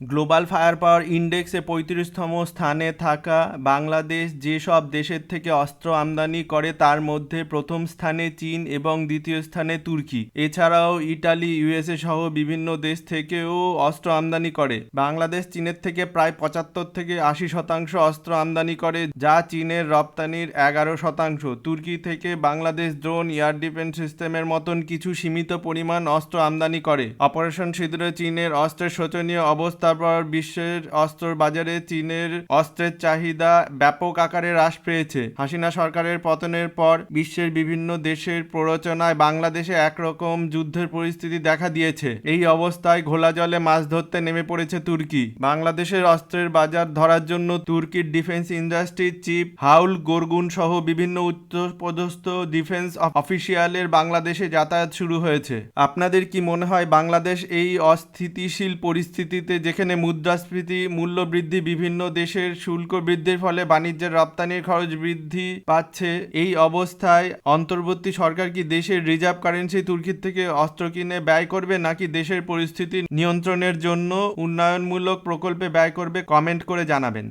Global fire পাওয়ার ইন্ডেক্সে পঁয়ত্রিশতম স্থানে থাকা বাংলাদেশ যেসব দেশের থেকে অস্ত্র আমদানি করে তার মধ্যে প্রথম স্থানে চীন এবং দ্বিতীয় স্থানে তুর্কি। এছাড়াও ইটালি, ইউএসএ সহ বিভিন্ন দেশ থেকেও অস্ত্র আমদানি করে। বাংলাদেশ চীনের থেকে প্রায় পঁচাত্তর থেকে আশি শতাংশ অস্ত্র আমদানি করে, যা চীনের রপ্তানির এগারো শতাংশ। তুর্কি থেকে বাংলাদেশ ড্রোন, এয়ার ডিফেন্স সিস্টেমের মতন কিছু সীমিত পরিমাণ অস্ত্র আমদানি করে। অপারেশন সিঁদুরে চীনের অস্ত্রের শোচনীয় অবস্থার পর বিশ্বের অস্ত্র বাজারে চীনের অস্ত্রের চাহিদা ব্যাপক আকারে হ্রাস পেয়েছে। হাসিনা সরকারের পতনের পর বিশ্বের বিভিন্ন দেশের প্ররোচনায় বাংলাদেশে একরকম যুদ্ধের পরিস্থিতি দেখা দিয়েছে। এই অবস্থায় ঘোলা জলে মাছ ধরতে নেমে পড়েছে তুর্কি। বাংলাদেশের অস্ত্রের বাজার ধরার জন্য তুর্কির ডিফেন্স ইন্ডাস্ট্রির চিফ হাউল গোরগুন সহ বিভিন্ন উচ্চপদস্থ ডিফেন্স অফিসিয়ালের বাংলাদেশে যাতায়াত শুরু হয়েছে। আপনাদের কি মনে হয় বাংলাদেশ এই অস্থিতিশীল পরিস্থিতিতে যেখানে মুদ্রাস্ফীতি মূল্য বৃদ্ধি বিভিন্ন দেশের শুল্ক বৃদ্ধির ফলে বাণিজ্যের রপ্তানির খরচ বৃদ্ধি পাচ্ছে। এই অবস্থায় অন্তর্বর্তী সরকার কি দেশের রিজার্ভ কারেন্সি তুর্কির থেকে অস্ত্র কিনে ব্যয় করবে, নাকি দেশের পরিস্থিতি নিয়ন্ত্রণের জন্য উন্নয়নমূলক প্রকল্পে ব্যয় করবে, কমেন্ট করে জানাবেন।